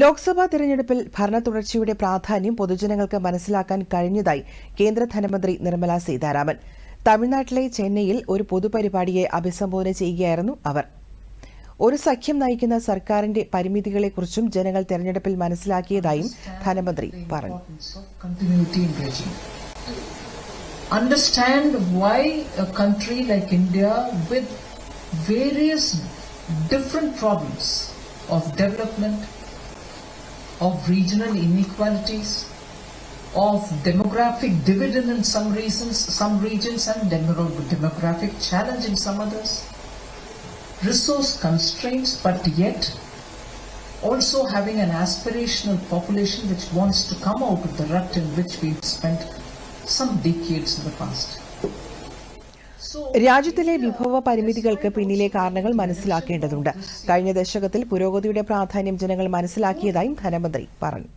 ലോക്സഭാ തെരഞ്ഞെടുപ്പിൽ ഭരണ തുടർച്ചയുടെ പ്രാധാന്യം പൊതുജനങ്ങൾക്ക് മനസ്സിലാക്കാൻ കഴിഞ്ഞതായി കേന്ദ്ര ധനമന്ത്രി നിർമ്മല സീതാരാമൻ. തമിഴ്നാട്ടിലെ ചെന്നൈയിൽ ഒരു പൊതുപരിപാടിയെ അഭിസംബോധന ചെയ്യുകയായിരുന്നു അവർ. ഒരു സഖ്യം നയിക്കുന്ന സർക്കാരിന്റെ പരിമിതികളെക്കുറിച്ചും ജനങ്ങൾ തെരഞ്ഞെടുപ്പിൽ മനസ്സിലാക്കിയതായും ധനമന്ത്രി പറഞ്ഞു. Understand why a country like India, with various different problems of of regional inequalities, of demographic dividend in some reasons, some regions, and demographic challenge in some others, resource constraints, but yet also having an aspirational population which wants to come out of the rut in which we've spent some decades in the past. രാജ്യത്തിലെ വിഭവ പരിമിതികൾക്ക് പിന്നിലെ കാരണങ്ങൾ മനസ്സിലാക്കേണ്ടതുണ്ട്. കഴിഞ്ഞ ദശകത്തിൽ പുരോഗതിയുടെ പ്രാധാന്യം ജനങ്ങൾ മനസ്സിലാക്കിയതായും ധനമന്ത്രി പറഞ്ഞു.